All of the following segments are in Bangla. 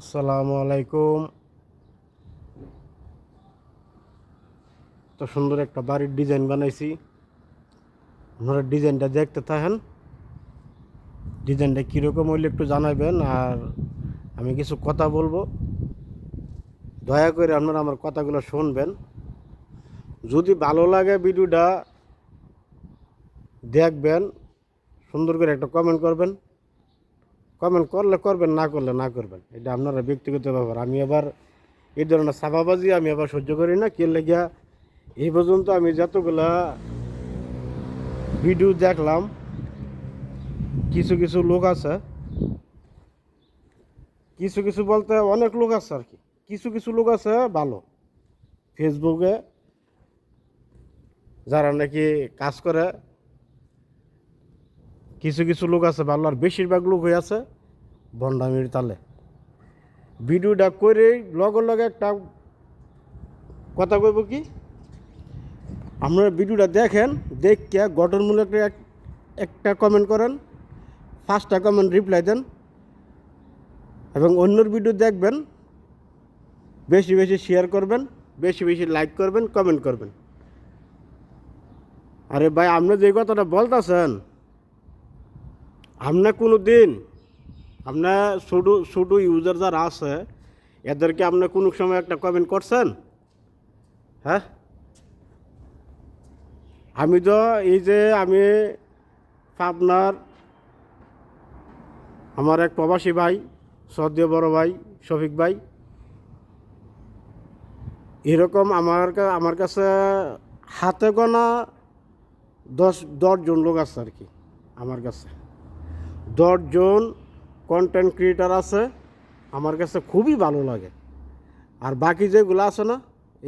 আসসালামু আলাইকুম। তো সুন্দর একটা বাড়ির ডিজাইন বানাইছি। আপনারা ডিজাইনটা দেখতে থাকেন। ডিজাইনটা কীরকম হইলে একটু জানাবেন আর আমি কিছু কথা বলব। দয়া করে আপনারা আমার কথাগুলো শুনবেন। যদি ভালো লাগে ভিডিওটা দেখবেন, সুন্দর করে একটা কমেন্ট করবেন। কমেন্ট করলে করবেন, না করলে না করবেন। এটা আপনারা ব্যক্তিগত ব্যাপার। আমি আবার এই ধরনের সাবাবাজি আমি আবার সহ্য করি না। কে লেগিয়া এই পর্যন্ত আমি যতগুলা ভিডিও দেখলাম, কিছু কিছু লোক আছে, কিছু কিছু বলতে অনেক লোক আছে আর কি। কিছু কিছু লোক আছে ভালো। ফেসবুকে যারা নাকি কাজ করে কিছু কিছু লোক আছে ভালো আর বেশিরভাগ লোক হয়ে আছে বন্ডামির তালে। ভিডিওটা করে লগে লগে একটা কথা কইব কি? আপনারা ভিডিওটা দেখেন দেখে গঠনমূলক এক- একটা কমেন্ট করেন, পাঁচটা কমেন্ট রিপ্লাই দেন, এবং অন্যর ভিডিও দেখবেন, বেশি বেশি শেয়ার করবেন, বেশি বেশি লাইক করবেন কমেন্ট করবেন। আরে ভাই, আপনি যে কথাটা বলতেছেন আপনার কোনো দিন আপনার ছোটো ছোটো ইউজার যারা আছে এদেরকে আপনি কোনো সময় একটা কমেন্ট করছেন হ্যাঁ আমি তো এই যে আমি আপনার আমার এক প্রবাসী ভাই সদ্য বড় ভাই শফিক ভাই এরকম আমার আমার কাছে হাতে গোনা দশ দশজন লোক আছে আর কি আমার কাছে দশজন কন্টেন্ট ক্রিয়েটার আছে, আমার কাছে খুবই ভালো লাগে। আর বাকি যেগুলো আছে না,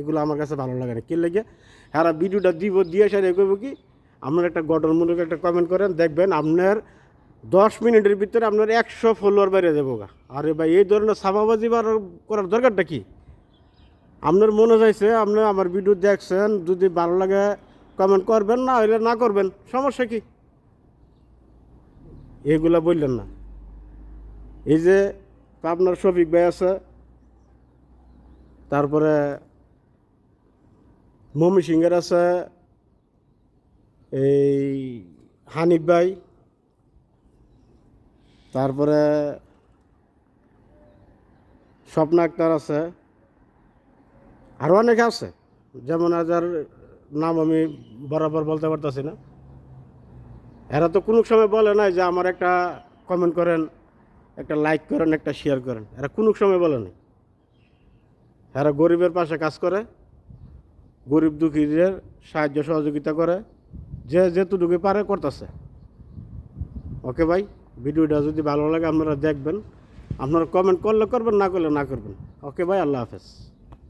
এগুলো আমার কাছে ভালো লাগে না। কি লাগে? হ্যাঁ ভিডিওটা দিব, দিয়ে সারে করব কি, আপনার একটা গঠনমূলক একটা কমেন্ট করেন, দেখবেন আপনার দশ মিনিটের ভিতরে আপনার একশো ফলোয়ার বাইরে দেবো গা। আরে ভাই, এই ধরনের সাবাবাজি বার করার দরকারটা কি? আপনার মনে চাইছে, আপনি আমার ভিডিও দেখছেন, যদি ভালো লাগে কমেন্ট করবেন, না হইলে না করবেন, সমস্যা কি? এগুলা বললেন না। এই যে আপনার শফিক ভাই আছে, তারপরে মমি সিংয়ের আছে, এই হানিফ ভাই, তারপরে স্বপ্ন আক্তার আছে আরও অনেকে আছে। যেমন আজার নাম আমি বরাবর বলতে পারতেছি না। এরা তো কোনো সময় বলে নাই যে আমার একটা কমেন্ট করেন, একটা লাইক করেন, একটা শেয়ার করেন। এরা কোনো সময় বলে নাই। এরা গরিবের পাশে কাজ করে, গরিব দুঃখীদের সাহায্য সহযোগিতা করে, যে যেটুকু পারে করতেছে। ওকে ভাই, ভিডিওটা যদি ভালো লাগে আপনারা দেখবেন। আপনারা কমেন্ট করলে করবেন, না করলে না করবেন। ওকে ভাই, আল্লাহ হাফেজ।